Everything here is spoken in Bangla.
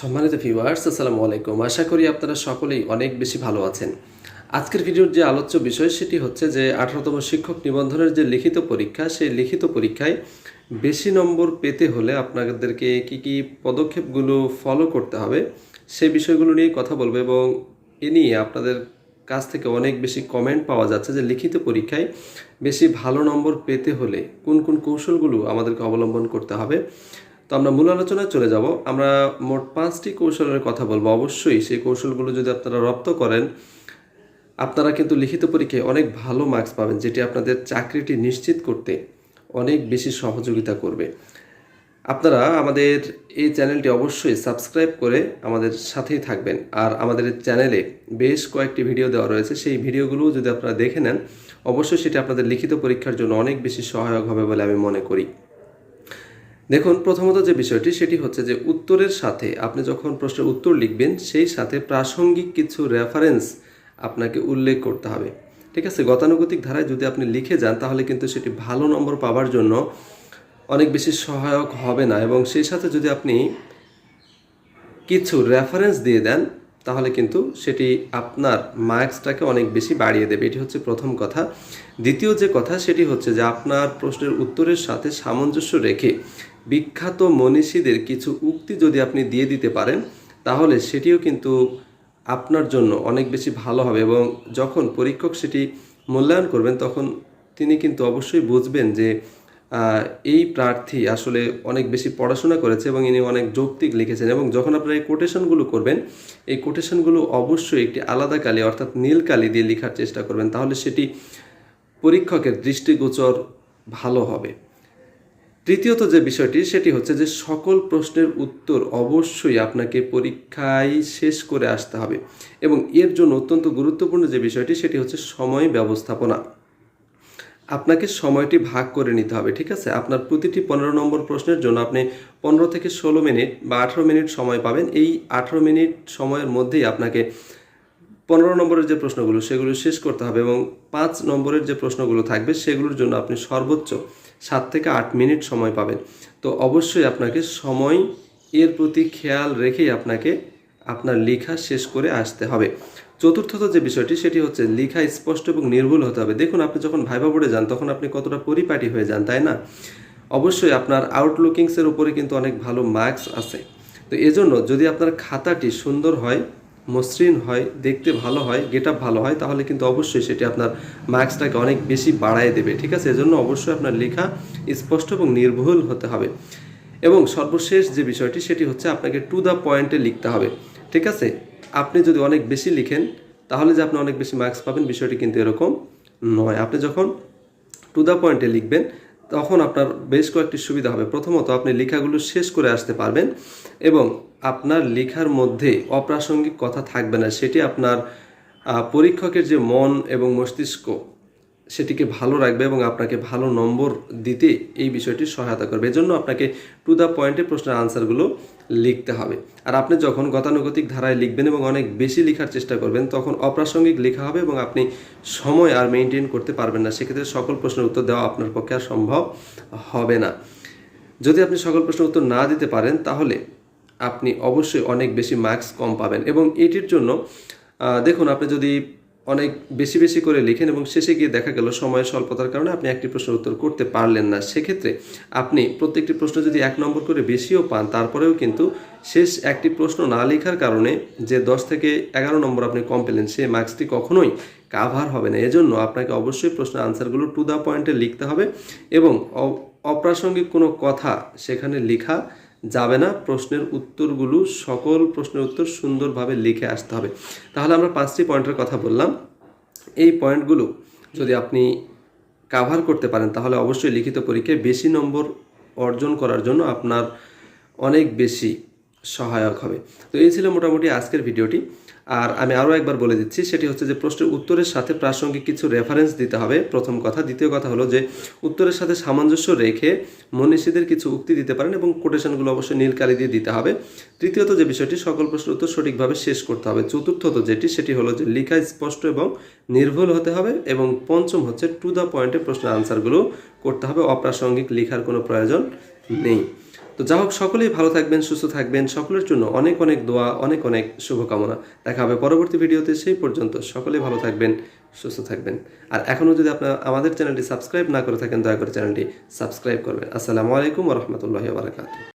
সম্মানিত ভিউয়ার্স আসসালামু আলাইকুম। আশা করি আপনারা সকলেই অনেক বেশি ভালো আছেন। আজকের ভিডিওর যে আলোচ্য বিষয়, সেটি হচ্ছে যে আঠারোতম শিক্ষক নিবন্ধনের যে লিখিত পরীক্ষা, সেই লিখিত পরীক্ষায় বেশি নম্বর পেতে হলে আপনাদেরকে কি কি পদক্ষেপগুলো ফলো করতে হবে সেই বিষয়গুলো নিয়ে কথা বলব এবং এ নিয়ে আপনাদের কাছ থেকে অনেক বেশি কমেন্ট পাওয়া যাচ্ছে যে লিখিত পরীক্ষায় বেশি ভালো নম্বর পেতে হলে কোন কোন কৌশলগুলো আমাদেরকে অবলম্বন করতে হবে। তো আমরা মূল আলোচনায় চলে যাব। আমরা মোট পাঁচটি কৌশলের কথা বলব। অবশ্যই সেই কৌশলগুলো যদি আপনারা রপ্ত করেন, আপনারা কিন্তু লিখিত পরীক্ষায় অনেক ভালো মার্কস পাবেন, যেটি আপনাদের চাকরিটি নিশ্চিত করতে অনেক বেশি সহযোগিতা করবে। আপনারা আমাদের এই চ্যানেলটি অবশ্যই সাবস্ক্রাইব করে আমাদের সাথেই থাকবেন। আর আমাদের চ্যানেলে বেশ কয়েকটি ভিডিও দেওয়া রয়েছে। সেই ভিডিওগুলো যদি আপনারা দেখে নেন, অবশ্যই সেটি আপনাদের লিখিত পরীক্ষার জন্য অনেক বেশি সহায়ক হবে বলে আমি মনে করি। দেখুন, প্রথমত যে বিষয়টি, সেটি হচ্ছে যে উত্তরের সাথে আপনি যখন প্রশ্নের উত্তর লিখবেন, সেই সাথে প্রাসঙ্গিক কিছু রেফারেন্স আপনাকে উল্লেখ করতে হবে। ঠিক আছে? গতানুগতিক ধারায় যদি আপনি লিখে যান, তাহলে কিন্তু সেটি ভালো নম্বর পাওয়ার জন্য অনেক বেশি সহায়ক হবে না। এবং সেই সাথে যদি আপনি কিছু রেফারেন্স দিয়ে দেন, তাহলে কিন্তু সেটি আপনার মার্কসটাকে অনেক বেশি বাড়িয়ে দেবে। এটি হচ্ছে প্রথম কথা। দ্বিতীয় যে কথা, সেটি হচ্ছে যে আপনার প্রশ্নের উত্তরের সাথে সামঞ্জস্য রেখে বিখ্যাত মনীষীদের কিছু উক্তি যদি আপনি দিয়ে দিতে পারেন, তাহলে সেটিও কিন্তু আপনার জন্য অনেক বেশি ভালো হবে এবং যখন পরীক্ষক সেটি মূল্যায়ন করবেন, তখন তিনি কিন্তু অবশ্যই বুঝবেন যে এই প্রার্থী আসলে অনেক বেশি পড়াশোনা করেছে এবং ইনি অনেক যৌক্তিক লিখেছেন এবং যখন আপনারা এই কোটেশনগুলো করবেন, এই কোটেশনগুলো অবশ্যই একটি আলাদা কালি অর্থাৎ নীল কালি দিয়ে লেখার চেষ্টা করবেন, তাহলে সেটি পরীক্ষকের দৃষ্টিগোচর ভালো হবে। তৃতীয়ত যে বিষয়টি, সেটি হচ্ছে যে সকল প্রশ্নের উত্তর অবশ্যই আপনাকে পরীক্ষায় শেষ করে আসতে হবে। এবং এর জন্য অত্যন্ত গুরুত্বপূর্ণ যে বিষয়টি, সেটি হচ্ছে সময় ব্যবস্থাপনা। আপনাকে সময়টি ভাগ করে নিতে হবে, ঠিক আছে? আপনার প্রতিটি পনেরো নম্বর প্রশ্নের জন্য আপনি পনেরো থেকে ষোলো মিনিট বা আঠারো মিনিট সময় পাবেন। এই আঠারো মিনিট সময়ের মধ্যেই আপনাকে পনেরো নম্বরের যে প্রশ্নগুলো, সেগুলো শেষ করতে হবে এবং পাঁচ নম্বরের যে প্রশ্নগুলো থাকবে, সেগুলোর জন্য আপনি সর্বোচ্চ সাত থেকে আট মিনিট সময় পাবেন। তো অবশ্যই আপনাকে সময় এর প্রতি খেয়াল রেখেই আপনাকে আপনার লেখা শেষ করে আসতে হবে। চতুর্থত যে বিষয়টি, সেটি হচ্ছে লেখা স্পষ্ট এবং নির্ভুল হতে হবে। দেখুন, আপনি যখন ভাইবা বোর্ডে যান, তখন আপনি কতটা পরিপাটি হয়ে যান, তাই না? অবশ্যই আপনার আউটলুকিংসের উপরে কিন্তু অনেক ভালো মার্কস আছে। তো এজন্য যদি আপনার খাতাটি সুন্দর হয় মসৃণ হয়, দেখতে ভালো হয় গেট আপ ভালো হয়, তাহলে কিন্তু অবশ্যই সেটি আপনার মার্কসটাকে অনেক বেশি বাড়ায় দেবে, ঠিক আছে? এজন্য অবশ্যই আপনার লেখা স্পষ্ট এবং নির্ভুল হতে হবে। এবং সর্বশেষ যে বিষয়টি, সেটি হচ্ছে আপনাকে টু দ্য পয়েন্টে লিখতে হবে, ঠিক আছে? আপনি যদি অনেক বেশি লিখেন, তাহলে যে আপনি অনেক বেশি মার্কস পাবেন, বিষয়টি কিন্তু এরকম নয়। আপনি যখন টু দ্য পয়েন্টে লিখবেন তখন আপনার বেশ কয়েকটি সুবিধা হবে। প্রথমত, আপনি লেখাগুলো শেষ করে আসতে পারবেন এবং আপনার লেখার মধ্যে অপ্রাসঙ্গিক কথা থাকবে না। সেটি আপনার পরীক্ষকের যে মন এবং মস্তিষ্ক সেটিকে ভালো রাখবে এবং আপনাকে ভালো নম্বর দিতে এই বিষয়টি সহায়তা করবে। এজন্য আপনাকে টু দ্য পয়েন্টে প্রশ্নের আনসারগুলো লিখতে হবে। আর আপনি যখন গতানুগতিক ধারায় লিখবেন এবং অনেক বেশি লেখার চেষ্টা করবেন, তখন অপ্রাসঙ্গিক লেখা হবে এবং আপনি সময় আর মেনটেন করতে পারবেন না। সেক্ষেত্রে সকল প্রশ্নের উত্তর দেওয়া আপনার পক্ষে আর সম্ভব হবে না। যদি আপনি সকল প্রশ্নের উত্তর না দিতে পারেন, তাহলে আপনি অবশ্যই অনেক বেশি মার্কস কম পাবেন। এবং এটির জন্য দেখুন, আপনি যদি অনেক বেশি বেশি করে লিখেন এবং শেষে গিয়ে দেখা গেল সময়ের স্বল্পতার কারণে আপনি একটি প্রশ্নের উত্তর করতে পারলেন না। সেক্ষেত্রে আপনি প্রত্যেকটি প্রশ্ন যদি এক নম্বর করে বেশিও পান, তারপরেও কিন্তু শেষ একটি প্রশ্ন না লেখার কারণে যে দশ থেকে এগারো নম্বর আপনি কম পেলেন, সে মার্কসটি কখনোই কাভার হবে না। এজন্য আপনাকে অবশ্যই প্রশ্নের আনসারগুলো টু দ্য পয়েন্টে লিখতে হবে এবং অপ্রাসঙ্গিক কোনো কথা সেখানে লেখা যাবে না। প্রশ্নের উত্তরগুলো, সকল প্রশ্নের উত্তর সুন্দরভাবে লিখে আসতে হবে। তাহলে আমরা পাঁচটি পয়েন্টের কথা বললাম। এই পয়েন্টগুলো যদি আপনি কাভার করতে পারেন, তাহলে অবশ্যই লিখিত পরীক্ষায় বেশি নম্বর অর্জন করার জন্য আপনার অনেক বেশি সহায়ক হবে। তো এই ছিল মোটামুটি আজকের ভিডিওটি। আর আমি আরও একবার বলে দিচ্ছি, সেটি হচ্ছে যে প্রশ্নের উত্তরের সাথে প্রাসঙ্গিক কিছু রেফারেন্স দিতে হবে। প্রথম কথা, দ্বিতীয় কথা হলো যে উত্তরের সাথে সামঞ্জস্য রেখে মনীষীদের কিছু উক্তি দিতে পারেন এবং কোটেশনগুলো অবশ্যই নীল কালি দিয়ে দিতে হবে। তৃতীয়ত যে বিষয়টি, সকল প্রশ্নের উত্তর সঠিকভাবে শেষ করতে হবে। চতুর্থত যেটি, সেটি হলো যে লেখা স্পষ্ট এবং নির্ভুল হতে হবে এবং পঞ্চম হচ্ছে টু দ্য পয়েন্টে প্রশ্নের আনসারগুলো করতে হবে। অপ্রাসঙ্গিক লেখার কোনো প্রয়োজন নেই। তো যা হোক, সকলেই ভালো থাকবেন, সুস্থ থাকবেন। সকলের জন্য অনেক অনেক দোয়া, অনেক অনেক শুভকামনা। দেখা হবে পরবর্তী ভিডিওতে, সেই পর্যন্ত সকলেই ভালো থাকবেন, সুস্থ থাকবেন। আর এখনও যদি আপনার আমাদের চ্যানেলটি সাবস্ক্রাইব না করে থাকেন, দয়া করে চ্যানেলটি সাবস্ক্রাইব করবেন। আসসালামু আলাইকুম রহমতুল্লাহ বারকাত